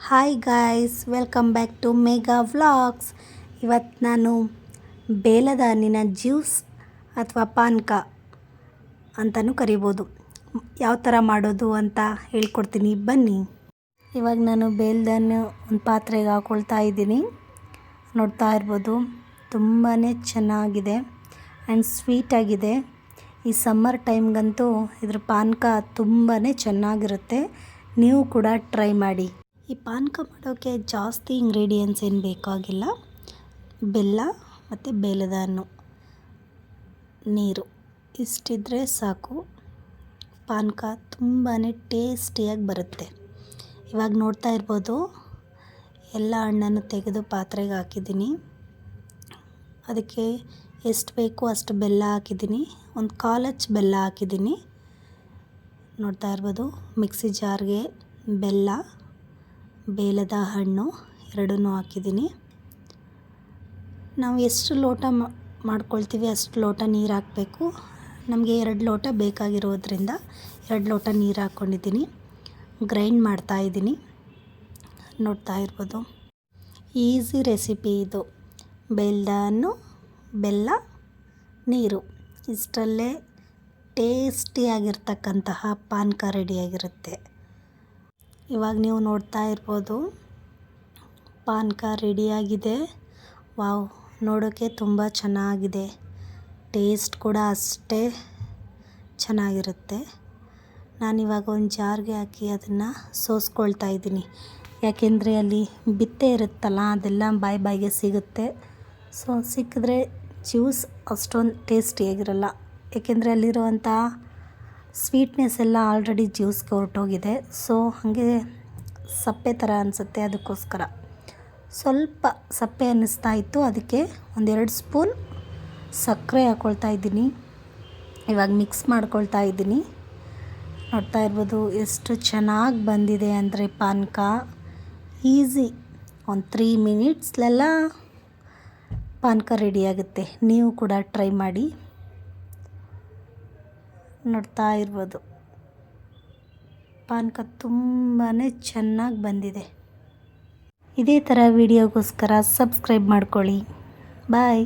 Hi guys welcome back to Megha vlogs ಇವತ್ತು ನಾನು ಬೇಲದ ಹಣ್ಣಿನ ಜ್ಯೂಸ್ ಅಥವಾ ಪಾನ್ಕ ಅಂತಲೂ ಕರಿಬೋದು. ಯಾವ ಥರ ಮಾಡೋದು ಅಂತ ಹೇಳ್ಕೊಡ್ತೀನಿ, ಬನ್ನಿ. ಇವಾಗ ನಾನು ಬೇಲದ ಒಂದು ಪಾತ್ರೆಗೆ ಹಾಕ್ಕೊಳ್ತಾ ಇದ್ದೀನಿ. ನೋಡ್ತಾ ಇರ್ಬೋದು ತುಂಬಾ ಚೆನ್ನಾಗಿದೆ ಆ್ಯಂಡ್ ಸ್ವೀಟಾಗಿದೆ ಈ ಸಮ್ಮರ್ ಟೈಮ್ಗಂತೂ ಇದ್ರ ಪಾನ್ಕ ತುಂಬಾ ಚೆನ್ನಾಗಿರುತ್ತೆ. ನೀವು ಕೂಡ ಟ್ರೈ ಮಾಡಿ. ಈ ಪಾನಕ ಮಾಡೋಕ್ಕೆ ಜಾಸ್ತಿ ಇಂಗ್ರೀಡಿಯೆಂಟ್ಸ್ ಏನು ಬೇಕಾಗಿಲ್ಲ. ಬೆಲ್ಲ ಮತ್ತು ಬೇಲದ ಹಣ್ಣು, ನೀರು. ಇಷ್ಟಿದ್ರೆ ಸಾಕು. ಪಾನಕ ತುಂಬಾ ಟೇಸ್ಟಿಯಾಗಿ ಬರುತ್ತೆ. ಇವಾಗ ನೋಡ್ತಾ ಇರ್ಬೋದು, ಎಲ್ಲ ಹಣ್ಣನ್ನು ತೆಗೆದು ಪಾತ್ರೆಗೆ ಹಾಕಿದ್ದೀನಿ. ಅದಕ್ಕೆ ಎಷ್ಟು ಬೇಕು ಅಷ್ಟು ಬೆಲ್ಲ ಹಾಕಿದ್ದೀನಿ. ಒಂದು ಕಾಲು ಹಚ್ ಬೆಲ್ಲ ಹಾಕಿದ್ದೀನಿ. ನೋಡ್ತಾ ಇರ್ಬೋದು, ಮಿಕ್ಸಿ ಜಾರ್ಗೆ ಬೆಲ್ಲ. ಬೇಲದ ಹಣ್ಣು ಎರಡನ್ನೂ ಹಾಕಿದ್ದೀನಿ. ನಾವು ಎಷ್ಟು ಲೋಟ ಮಾಡ್ಕೊಳ್ತೀವಿ ಅಷ್ಟು ಲೋಟ ನೀರು ಹಾಕಬೇಕು. ನಮಗೆ ಎರಡು ಲೋಟ ಬೇಕಾಗಿರೋದ್ರಿಂದ ಎರಡು ಲೋಟ ನೀರು ಹಾಕ್ಕೊಂಡಿದ್ದೀನಿ ಗ್ರೈಂಡ್ ಮಾಡ್ತಾ ಇದ್ದೀನಿ. ನೋಡ್ತಾ ಇರ್ಬೋದು. ಈಸಿ ರೆಸಿಪಿ ಇದು. ಬೆಲ್ಲದ ಹಣ್ಣು, ಬೆಲ್ಲ, ನೀರು. ಇಷ್ಟರಲ್ಲೇ ಟೇಸ್ಟಿಯಾಗಿರ್ತಕ್ಕಂತಹ ಪಾನಕ ರೆಡಿಯಾಗಿರುತ್ತೆ ಇವಾಗ ನೀವು ನೋಡ್ತಾ ಇರ್ಬೋದು. ಪಾನಕ ರೆಡಿಯಾಗಿದೆ ವಾವ್ ನೋಡೋಕ್ಕೆ ತುಂಬ ಚೆನ್ನಾಗಿದೆ. ಟೇಸ್ಟ್ ಕೂಡ ಅಷ್ಟೇ ಚೆನ್ನಾಗಿರುತ್ತೆ. ನಾನಿವಾಗ ಒಂದು ಜಾರ್ಗೆ ಹಾಕಿ ಅದನ್ನು ಸೋಸ್ಕೊಳ್ತಾ ಇದ್ದೀನಿ. ಯಾಕೆಂದರೆ ಅಲ್ಲಿ ಬಿತ್ತೆ ಇರುತ್ತಲ್ಲ, ಅದೆಲ್ಲ ಬಾಯಿ ಬಾಯಿಗೆ ಸಿಗುತ್ತೆ. ಸೊ, ಸಿಕ್ಕಿದ್ರೆ ಜ್ಯೂಸ್ ಅಷ್ಟೊಂದು ಟೇಸ್ಟಿಯಾಗಿರಲ್ಲ. ಏಕೆಂದರೆ ಅಲ್ಲಿರುವಂಥ ಸ್ವೀಟ್ನೆಸ್ ಎಲ್ಲ ಆಲ್ರೆಡಿ ಜ್ಯೂಸ್ಗೆ ಹೊರಟೋಗಿದೆ. ಸೊ ಹಾಗೆ ಸಪ್ಪೆ ಥರ ಅನಿಸುತ್ತೆ ಅದಕ್ಕೋಸ್ಕರ. ಸ್ವಲ್ಪ ಸಪ್ಪೆ ಅನ್ನಿಸ್ತಾ ಇತ್ತು. ಅದಕ್ಕೆ ಒಂದೆರಡು ಸ್ಪೂನ್ ಸಕ್ಕರೆ ಹಾಕ್ಕೊಳ್ತಾ ಇದ್ದೀನಿ. ಇವಾಗ ಮಿಕ್ಸ್ ಮಾಡ್ಕೊಳ್ತಾ ಇದ್ದೀನಿ. ನೋಡ್ತಾ ಇರ್ಬೋದು ಎಷ್ಟು ಚೆನ್ನಾಗಿ ಬಂದಿದೆ ಅಂದರೆ ಪಾನಕ. ಈಸಿ ಒಂದು ತ್ರೀ ಮಿನಿಟ್ಸ್ಲೆಲ್ಲ ಪಾನಕ ರೆಡಿಯಾಗುತ್ತೆ ನೀವು ಕೂಡ ಟ್ರೈ ಮಾಡಿ. ನೋಡ್ತಾ ಇರ್ಬೋದು. ಪಾನಕ ತುಂಬಾ ಚೆನ್ನಾಗಿ ಬಂದಿದೆ. ಇದೇ ಥರ ವಿಡಿಯೋಗೋಸ್ಕರ ಸಬ್ಸ್ಕ್ರೈಬ್ ಮಾಡ್ಕೊಳ್ಳಿ. ಬಾಯ್.